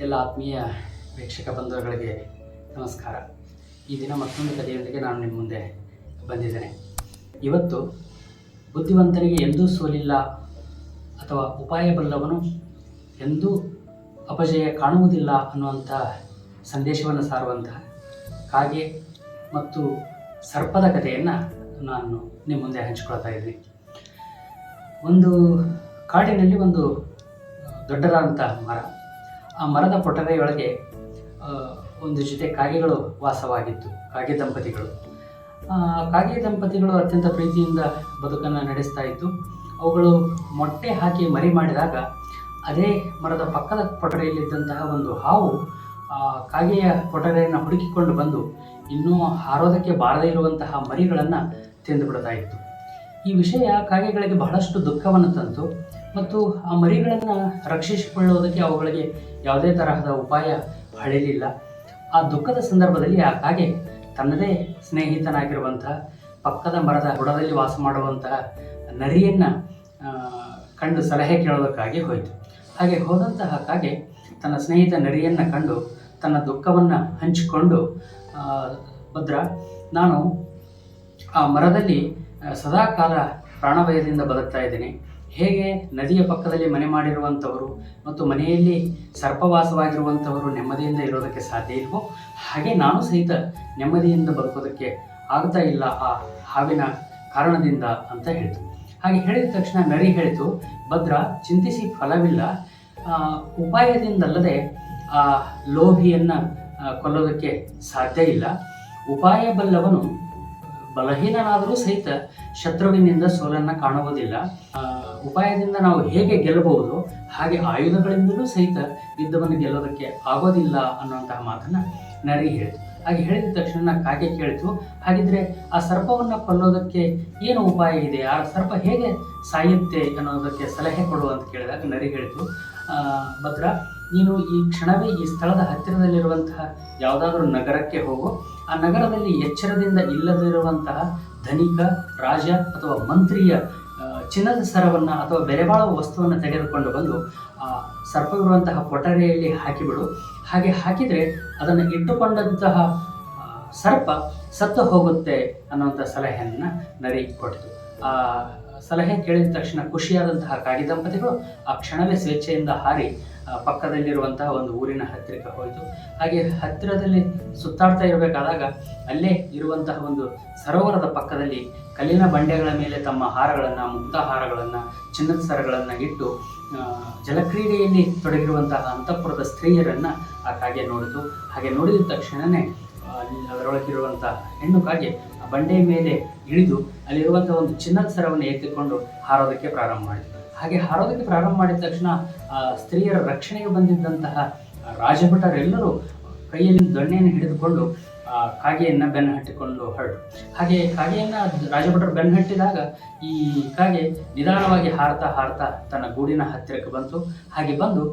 ಎಲ್ಲ ಆತ್ಮೀಯ ವೀಕ್ಷಕ ಬಂಧುಗಳಿಗೆ ನಮಸ್ಕಾರ. ಈ ದಿನ ಮತ್ತೊಂದು ಕಥೆಯೊಂದಿಗೆ ನಾನು ನಿಮ್ಮ ಮುಂದೆ ಬಂದಿದ್ದೇನೆ. ಇವತ್ತು ಬುದ್ಧಿವಂತನಿಗೆ ಎಂದೂ ಸೋಲಿಲ್ಲ ಅಥವಾ ಉಪಾಯ ಬಲ್ಲವನು ಎಂದೂ ಅಪಜಯ ಕಾಣುವುದಿಲ್ಲ ಅನ್ನುವಂಥ ಸಂದೇಶವನ್ನು ಸಾರುವಂತಹ ಕಾಗೆ ಮತ್ತು ಸರ್ಪದ ಕಥೆಯನ್ನು ನಾನು ನಿಮ್ಮ ಮುಂದೆ ಹಂಚಿಕೊಳ್ತಾ ಇದ್ದೀನಿ. ಒಂದು ಕಾಡಿನಲ್ಲಿ ಒಂದು ದೊಡ್ಡದಾದಂಥ ಮರ. ಆ ಮರದ ಪೊಟರೆಯೊಳಗೆ ಆ, ಒಂದು ಜೊತೆ ಕಾಗೆಗಳು ವಾಸವಾಗಿತ್ತು ಕಾಗೆ ದಂಪತಿಗಳು. ಕಾಗೆ ದಂಪತಿಗಳು ಅತ್ಯಂತ ಪ್ರೀತಿಯಿಂದ ಬದುಕನ್ನು ನಡೆಸ್ತಾ ಇತ್ತು. ಅವುಗಳು ಮೊಟ್ಟೆ ಹಾಕಿ ಮರಿ ಮಾಡಿದಾಗ ಅದೇ ಮರದ ಪಕ್ಕದ ಪೊಟರೆಯಲ್ಲಿದ್ದಂತಹ ಒಂದು ಹಾವು ಕಾಗೆಯ ಪೊಟರೆಯನ್ನು ಹುಡುಕಿಕೊಂಡು ಬಂದು ಇನ್ನೂ ಹಾರೋದಕ್ಕೆ ಬಾರದೇ ಇರುವಂತಹ ಮರಿಗಳನ್ನು ತಿಂದು ಇತ್ತು. ಈ ವಿಷಯ ಕಾಗೆಗಳಿಗೆ ಬಹಳಷ್ಟು ದುಃಖವನ್ನು ತಂತು. ಮತ್ತು ಆ ಮರಿಗಳನ್ನು ರಕ್ಷಿಸಿಕೊಳ್ಳುವುದಕ್ಕೆ ಅವುಗಳಿಗೆ ಯಾವುದೇ ತರಹದ ಉಪಾಯ ಹೊಳೆಯಲಿಲ್ಲ ಆ ದುಃಖದ ಸಂದರ್ಭದಲ್ಲಿ ಆ ಕಾಗೆ ತನ್ನದೇ ಸ್ನೇಹಿತನಾಗಿರುವಂತಹ ಪಕ್ಕದ ಮರದ ಬುಡದಲ್ಲಿ ವಾಸ ಮಾಡುವಂತಹ ನರಿಯನ್ನು ಕಂಡು ಸಲಹೆ ಕೇಳೋದಕ್ಕಾಗಿ ಹೋಯಿತು. ಹಾಗೆ ಹೋದಂತಹ ಕಾಗೆ ತನ್ನ ಸ್ನೇಹಿತ ನರಿಯನ್ನು ಕಂಡು ತನ್ನ ದುಃಖವನ್ನು ಹಂಚಿಕೊಂಡು ಭದ್ರ, ನಾನು ಆ ಮರದಲ್ಲಿ ಸದಾಕಾಲ ಪ್ರಾಣಭಯದಿಂದ ಬದುಕ್ತಾ ಇದ್ದೀನಿ. ಹೇಗೆ ನದಿಯ ಪಕ್ಕದಲ್ಲಿ ಮನೆ ಮಾಡಿರುವಂಥವರು ಮತ್ತು ಮನೆಯಲ್ಲಿ ಸರ್ಪವಾಸವಾಗಿರುವಂಥವರು ನೆಮ್ಮದಿಯಿಂದ ಇರೋದಕ್ಕೆ ಸಾಧ್ಯ ಇಲ್ವೋ? ಹಾಗೆ ನಾನು ಸಹಿತ ನೆಮ್ಮದಿಯಿಂದ ಬದುಕೋದಕ್ಕೆ ಆಗ್ತಾ ಇಲ್ಲ ಆ ಹಾವಿನ ಕಾರಣದಿಂದ ಅಂತ ಹೇಳಿತು. ಹಾಗೆ ಹೇಳಿದ ತಕ್ಷಣ ನರಿ ಹೇಳಿತು, ಭದ್ರ, ಚಿಂತಿಸಿ ಫಲವಿಲ್ಲ. ಉಪಾಯದಿಂದಲ್ಲದೆ ಆ ಲೋಭಿಯನ್ನು ಕೊಲ್ಲೋದಕ್ಕೆ ಸಾಧ್ಯ ಇಲ್ಲ. ಉಪಾಯ ಬಲ್ಲವನು ಬಲಹೀನನಾದರೂ ಸಹಿತ ಶತ್ರುವಿನಿಂದ ಸೋಲನ್ನು ಕಾಣುವುದಿಲ್ಲ. ಉಪಾಯದಿಂದ ನಾವು ಹೇಗೆ ಗೆಲ್ಲಬಹುದು, ಹಾಗೆ ಆಯುಧಗಳಿಂದಲೂ ಸಹಿತ ಯುದ್ಧವನ್ನು ಗೆಲ್ಲೋದಕ್ಕೆ ಆಗೋದಿಲ್ಲ ಅನ್ನುವಂತಹ ಮಾತನ್ನು ನರಿ ಹೇಳಿತು ಹಾಗೆ ಹೇಳಿದ ತಕ್ಷಣ ಕಾಗೆ ಕೇಳಿತು, ಹಾಗಿದ್ರೆ ಆ ಸರ್ಪವನ್ನು ಕೊಲ್ಲೋದಕ್ಕೆ ಏನು ಉಪಾಯ ಇದೆ? ಆ ಸರ್ಪ ಹೇಗೆ ಸಾಯುತ್ತೆ ಅನ್ನೋದಕ್ಕೆ ಸಲಹೆ ಕೊಡು ಅಂತ ಕೇಳಿದಾಗ ನರಿ ಹೇಳಿತು ಭದ್ರ ನೀನು ಈ ಕ್ಷಣವೇ ಈ ಸ್ಥಳದ ಹತ್ತಿರದಲ್ಲಿರುವಂತಹ ಯಾವುದಾದ್ರೂ ನಗರಕ್ಕೆ ಹೋಗು. ಆ ನಗರದಲ್ಲಿ ಎಚ್ಚರದಿಂದ ಇಲ್ಲದಿರುವಂತಹ ಧನಿಕ, ರಾಜ ಅಥವಾ ಮಂತ್ರಿಯ ಚಿನ್ನದ ಸರವನ್ನು ಅಥವಾ ಬೆಲೆ ಬಾಳುವ ವಸ್ತುವನ್ನು ತೆಗೆದುಕೊಂಡು ಬಂದು, ಆ, ಸರ್ಪವಿರುವಂತಹ ಕೊಠರಿಯಲ್ಲಿ ಹಾಕಿಬಿಡು. ಹಾಗೆ ಹಾಕಿದರೆ ಅದನ್ನು ಇಟ್ಟುಕೊಂಡಂತಹ ಸರ್ಪ ಸತ್ತು ಹೋಗುತ್ತೆ ಅನ್ನುವಂಥ ಸಲಹೆಯನ್ನು ನರಿ ಕೊಟ್ಟಿತು. ಆ, ಸಲಹೆ ಕೇಳಿದ ತಕ್ಷಣ ಖುಷಿಯಾದಂತಹ ಕಾಗಿ ದಂಪತಿಗಳು ಆ ಕ್ಷಣವೇ ಸ್ವೇಚ್ಛೆಯಿಂದ ಹಾರಿ ಪಕ್ಕದಲ್ಲಿರುವಂತಹ ಒಂದು ಊರಿನ ಹತ್ತಿರಕ್ಕೆ ಹೋಯಿತು. ಹಾಗೆ ಹತ್ತಿರದಲ್ಲಿ ಸುತ್ತಾಡ್ತಾ ಇರಬೇಕಾದಾಗ ಅಲ್ಲೇ ಇರುವಂತಹ ಒಂದು ಸರೋವರದ ಪಕ್ಕದಲ್ಲಿ ಕಲ್ಲಿನ ಬಂಡೆಗಳ ಮೇಲೆ ತಮ್ಮ ಹಾರಗಳನ್ನು, ಮುಕ್ತ ಹಾರಗಳನ್ನು, ಚಿನ್ನದ ಸರಗಳನ್ನು ಇಟ್ಟು ಜಲಕ್ರೀಡೆಯಲ್ಲಿ ತೊಡಗಿರುವಂತಹ ಅಂತಃಪುರದ ಸ್ತ್ರೀಯರನ್ನು ಆ ಕಾಗೆ ನೋಡಿತು. ಹಾಗೆ ನೋಡಿದ ತಕ್ಷಣವೇ ಅದರೊಳಗಿರುವಂತಹ ಹೆಣ್ಣು ಕಾಗೆ ಆ ಬಂಡೆಯ ಮೇಲೆ ಇಳಿದು ಅಲ್ಲಿರುವಂಥ ಒಂದು ಚಿನ್ನದ ಸರವನ್ನು ಎತ್ತಿಕೊಂಡು ಹಾರೋದಕ್ಕೆ ಪ್ರಾರಂಭ ಮಾಡಿತು. ಹಾಗೆ ಹಾರೋದಕ್ಕೆ ಪ್ರಾರಂಭ ಮಾಡಿದ ತಕ್ಷಣ ಸ್ತ್ರೀಯರ ರಕ್ಷಣೆಗೆ ಬಂದಿದ್ದಂತಹ ರಾಜಭಟರೆಲ್ಲರೂ ಕೈಯಲ್ಲಿ ದೊಣ್ಣೆಯನ್ನು ಹಿಡಿದುಕೊಂಡು, ಆ, ಕಾಗೆಯನ್ನು ಬೆನ್ನು ಹಟ್ಟಿಕೊಂಡು ಹೊರಟು ಹಾಗೆ ಕಾಗೆಯನ್ನು ರಾಜಭಟರು ಬೆನ್ನು ಹಟ್ಟಿದಾಗ ಈ ಕಾಗೆ ನಿಧಾನವಾಗಿ ಹಾರ್ತಾ ಹಾರ್ತಾ ತನ್ನ ಗೂಡಿನ ಹತ್ತಿರಕ್ಕೆ ಬಂತು. ಹಾಗೆ ಬಂದು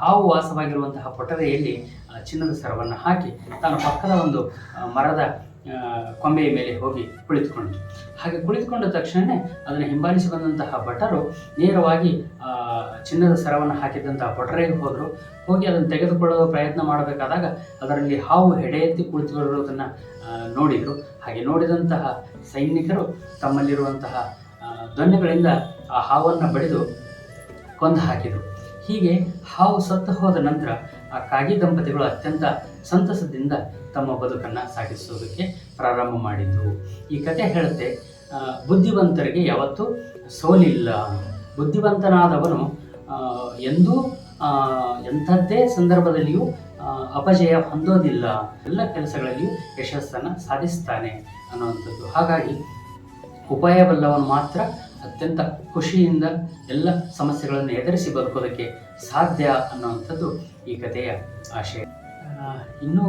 ಹಾವು ವಾಸವಾಗಿರುವಂತಹ ಪೊಟರೆಯಲ್ಲಿ ಚಿನ್ನದ ಸರವನ್ನು ಹಾಕಿ ತನ್ನ ಪಕ್ಕದ ಒಂದು ಮರದ ಕೊಂಬೆಯ ಮೇಲೆ ಹೋಗಿ ಕುಳಿತುಕೊಂಡು ಹಾಗೆ ಕುಳಿತುಕೊಂಡ ತಕ್ಷಣವೇ ಅದನ್ನು ಹಿಂಬಾಲಿಸಿ ಬಂದಂತಹ ಭಟರು ನೇರವಾಗಿ ಚಿನ್ನದ ಸರವನ್ನು ಹಾಕಿದಂತಹ ಭಟರಿಗೆ ಹೋದರು. ಹೋಗಿ ಅದನ್ನು ತೆಗೆದುಕೊಳ್ಳಲು ಪ್ರಯತ್ನ ಮಾಡಬೇಕಾದಾಗ ಅದರಲ್ಲಿ ಹಾವು ಹೆಡೆ ಎತ್ತಿ ಕುಳಿತುಕೊಳ್ಳುವುದನ್ನು ನೋಡಿದರು. ಹಾಗೆ ನೋಡಿದಂತಹ ಸೈನಿಕರು ತಮ್ಮಲ್ಲಿರುವಂತಹ ದೊನ್ನೆಗಳಿಂದ ಆ ಹಾವನ್ನು ಬಡಿದು ಕೊಂದು ಹಾಕಿದರು. ಹೀಗೆ ಹಾವು ಸತ್ತು ಹೋದ ನಂತರ ಆ ಕಾಗಿ ದಂಪತಿಗಳು ಅತ್ಯಂತ ಸಂತಸದಿಂದ ತಮ್ಮ ಬದುಕನ್ನು ಸಾಗಿಸೋದಕ್ಕೆ ಪ್ರಾರಂಭ ಮಾಡಿದ್ರು. ಈ ಕತೆ ಹೇಳುತ್ತೆ ಬುದ್ಧಿವಂತರಿಗೆ ಯಾವತ್ತೂ ಸೋಲಿಲ್ಲ. ಬುದ್ಧಿವಂತನಾದವನು ಎಂದೂ ಎಂಥದ್ದೇ ಸಂದರ್ಭದಲ್ಲಿಯೂ ಅಪಜಯ ಹೊಂದೋದಿಲ್ಲ. ಎಲ್ಲ ಕೆಲಸಗಳಲ್ಲಿಯೂ ಯಶಸ್ಸನ್ನು ಸಾಧಿಸ್ತಾನೆ ಅನ್ನುವಂಥದ್ದು. ಹಾಗಾಗಿ ಉಪಾಯ ಬಲ್ಲವನು ಮಾತ್ರ ಅತ್ಯಂತ ಖುಷಿಯಿಂದ ಎಲ್ಲ ಸಮಸ್ಯೆಗಳನ್ನು ಎದುರಿಸಿ ಬದುಕೋದಕ್ಕೆ ಸಾಧ್ಯ ಅನ್ನುವಂಥದ್ದು ಈ ಕಥೆಯ ಆಶಯ. ಇನ್ನೂ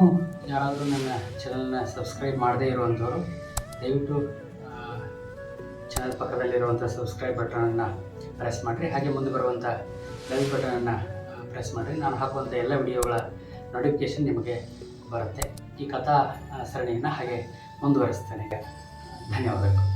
ಯಾರಾದರೂ ನನ್ನ ಚಾನಲ್ನ ಸಬ್ಸ್ಕ್ರೈಬ್ ಮಾಡದೇ ಇರುವಂಥವರು, ದಯವಿಟ್ಟು ಚಾನಲ್ ಪಕ್ಕದಲ್ಲಿರುವಂಥ ಸಬ್ಸ್ಕ್ರೈಬ್ ಬಟನನ್ನು ಪ್ರೆಸ್ ಮಾಡಿರಿ. ಹಾಗೆ ಮುಂದೆ ಬರುವಂಥ ಬೆಲ್ ಬಟನನ್ನು ಪ್ರೆಸ್ ಮಾಡಿರಿ. ನಾನು ಹಾಕುವಂಥ ಎಲ್ಲ ವಿಡಿಯೋಗಳ ನೋಟಿಫಿಕೇಷನ್ ನಿಮಗೆ ಬರುತ್ತೆ. ಈ ಕಥಾ ಸರಣಿಯನ್ನು ಹಾಗೆ ಮುಂದುವರಿಸ್ತೇನೆ. ಧನ್ಯವಾದಗಳು.